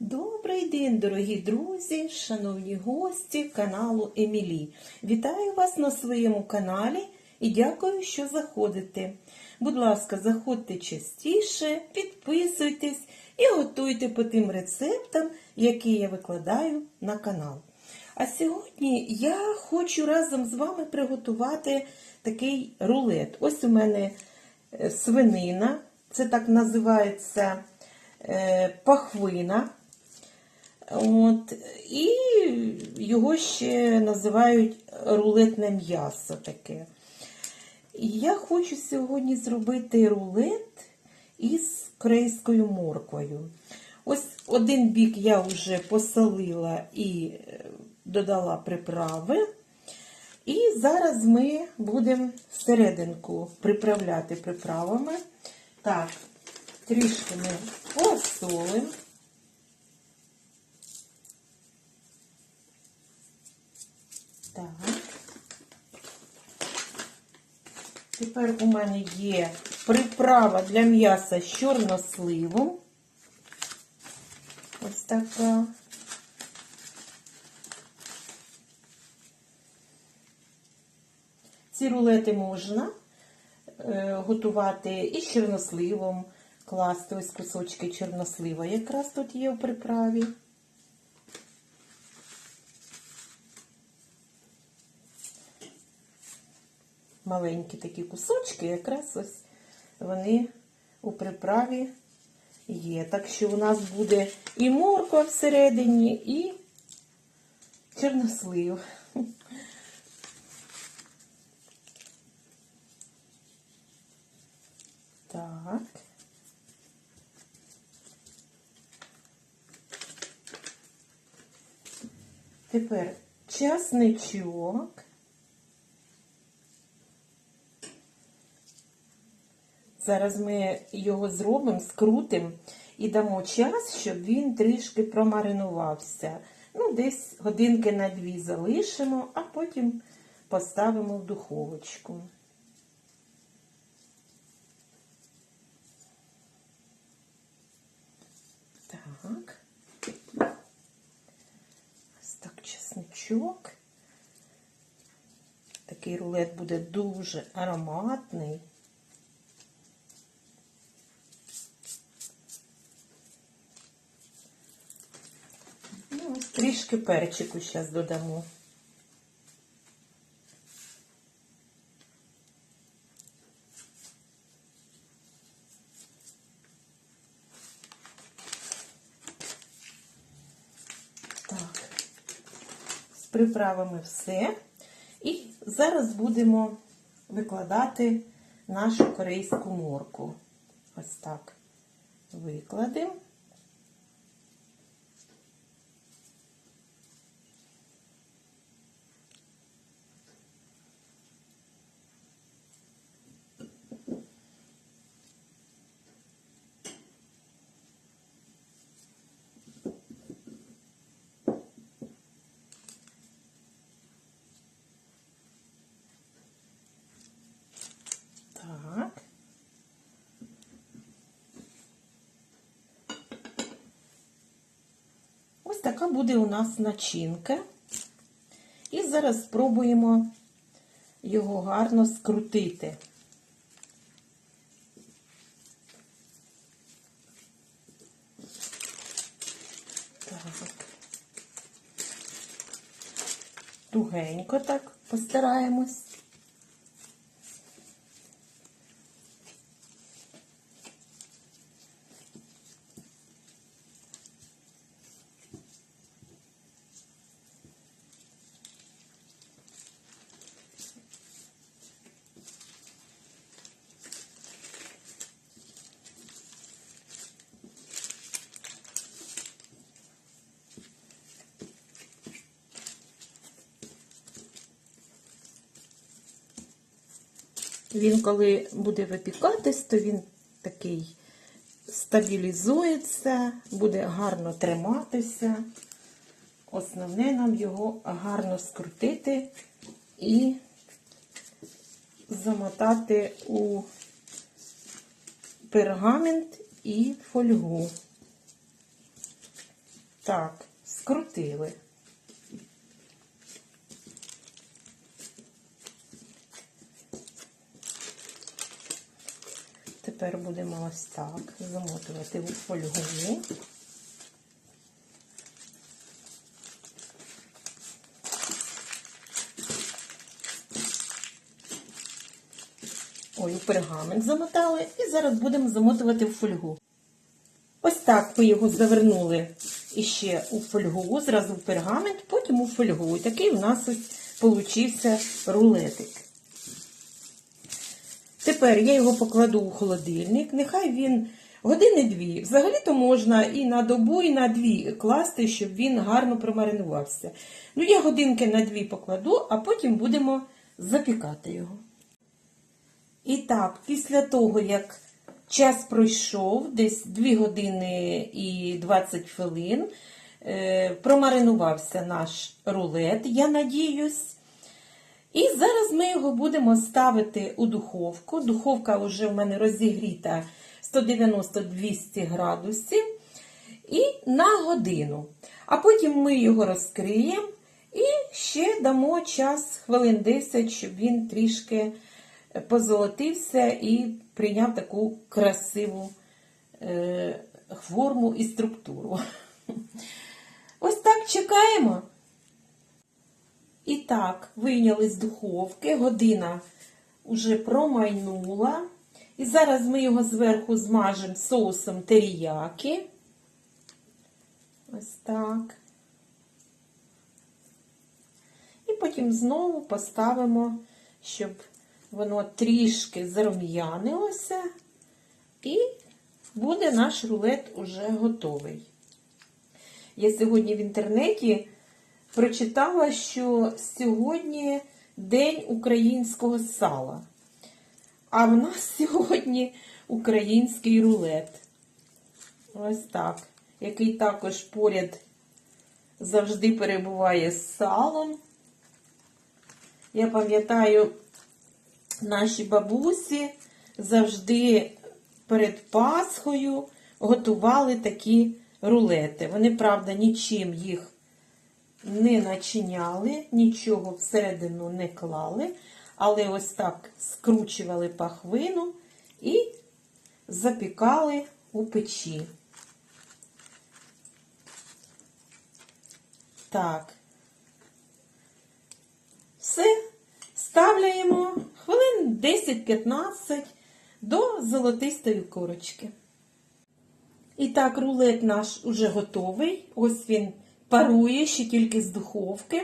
Добрий день, дорогі друзі, шановні гості каналу Емілі. Вітаю вас на своєму каналі і дякую, що заходите. Будь ласка, заходьте частіше, підписуйтесь і готуйте по тим рецептам, які я викладаю на канал. А сьогодні я хочу разом з вами приготувати такий рулет. Ось у мене е, свинина, це так називається е, пахвина. От, і його ще називають рулетне м'ясо таке. Я хочу сьогодні зробити рулет із корейською морквою. Ось один бік я вже посолила і е, додала приправи. І зараз ми будемо всерединку приправляти приправами. Так, трішки ми посолимо. Так. Тепер у мене є приправа для м'яса з чорносливом. Ось така. Ці рулети можна е, готувати і з чорносливом, класти ось кусочки чорнослива. Якраз тут є в приправі. Маленькі такі кусочки, якраз ось вони у приправі є. Так що у нас буде і морква всередині, і чорнослив. Так. Тепер часничок. Зараз ми його зробимо, скрутимо і дамо час, щоб він трішки промаринувався. Ну, десь годинки на дві залишимо, а потім поставимо в духовочку. Так. Ось так чесничок. Такий рулет буде дуже ароматний. Ну, ось трішки перчику зараз додамо. Так, з приправами все. І зараз будемо викладати нашу корейську морку. Ось так викладемо. Так. Ось така буде у нас начинка. І зараз спробуємо його гарно скрутити. Так. Тугенько так постараємось. Він, коли буде випікатись, то він такий стабілізується, буде гарно триматися. Основне нам його гарно скрутити і замотати у пергамент і фольгу. Так, скрутили. Тепер будемо ось так замотувати у фольгу. Ой, у пергамент замотали і зараз будемо замотувати в фольгу. Ось так ми його завернули іще у фольгу, зразу в пергамент, потім у фольгу. І такий у нас ось получився рулетик. Тепер я його покладу у холодильник. Нехай він години-дві. Взагалі-то можна і на добу, і на дві класти, щоб він гарно промаринувався. Ну, я годинки на дві покладу, а потім будемо запікати його. І так, після того, як час пройшов, десь 2 години і 20 хвилин, е, промаринувався наш рулет, я надіюсь. І зараз ми його будемо ставити у духовку. Духовка вже в мене розігріта 190-200 градусів. І на годину. А потім ми його розкриємо і ще дамо час хвилин 10, щоб він трішки позолотився і прийняв таку красиву е, форму і структуру. Ось так чекаємо. І так, вийняли з духовки, година вже промайнула. І зараз ми його зверху змажемо соусом теріяки. Ось так. І потім знову поставимо, щоб воно трішки зарум'янилося. І буде наш рулет уже готовий. Я сьогодні в інтернеті прочитала, що сьогодні День українського сала. А в нас сьогодні український рулет. Ось так. Який також поряд завжди перебуває з салом. Я пам'ятаю, наші бабусі завжди перед Пасхою готували такі рулети. Вони, правда, нічим їх не начиняли, нічого всередину не клали, але ось так скручували пахвину і запікали у печі. Так. Все. Ставляємо хвилин 10-15 до золотистої корочки. І так, рулет наш уже готовий. Ось він парує ще тільки з духовки.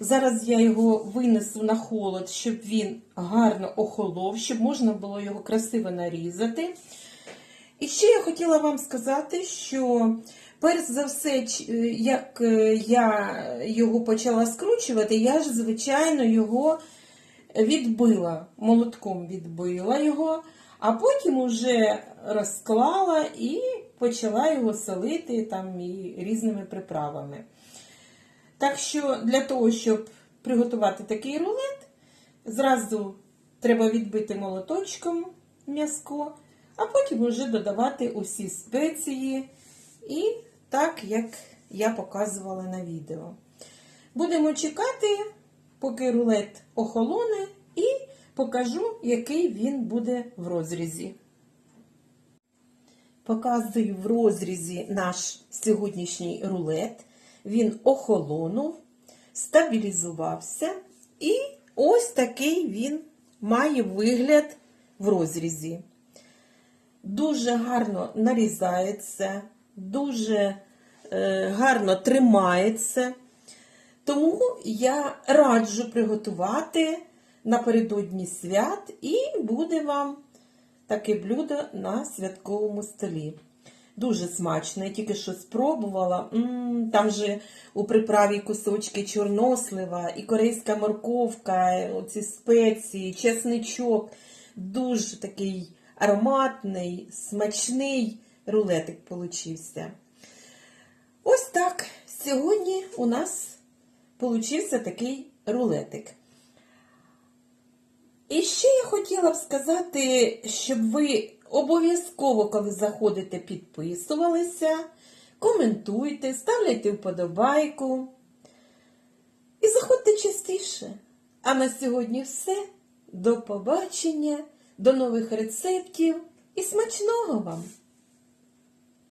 Зараз я його винесу на холод, щоб він гарно охолов, щоб можна було його красиво нарізати. І ще я хотіла вам сказати, що перш за все, як я його почала скручувати, я ж, звичайно, його відбила, молотком відбила його, а потім уже розклала і почала його солити там і різними приправами. Так що для того, щоб приготувати такий рулет, зразу треба відбити молоточком м'язко, а потім вже додавати усі спеції і так, як я показувала на відео. Будемо чекати, поки рулет охолоне, покажу, який він буде в розрізі. Показую в розрізі наш сьогоднішній рулет. Він охолонув, стабілізувався, і ось такий він має вигляд в розрізі. Дуже гарно нарізається, дуже е, гарно тримається. Тому я раджу приготувати напередодні свят, і буде вам таке блюдо на святковому столі. Дуже смачно, я тільки що спробувала. М -м, там же у приправі кусочки чорнослива, і корейська морковка, оці спеції, чесничок. Дуже такий ароматний, смачний рулетик получився. Ось так. Сьогодні у нас получився такий рулетик. І ще я хотіла б сказати, щоб ви обов'язково, коли заходите, підписувалися, коментуйте, ставляйте вподобайку. І заходьте частіше. А на сьогодні все. До побачення, до нових рецептів і смачного вам!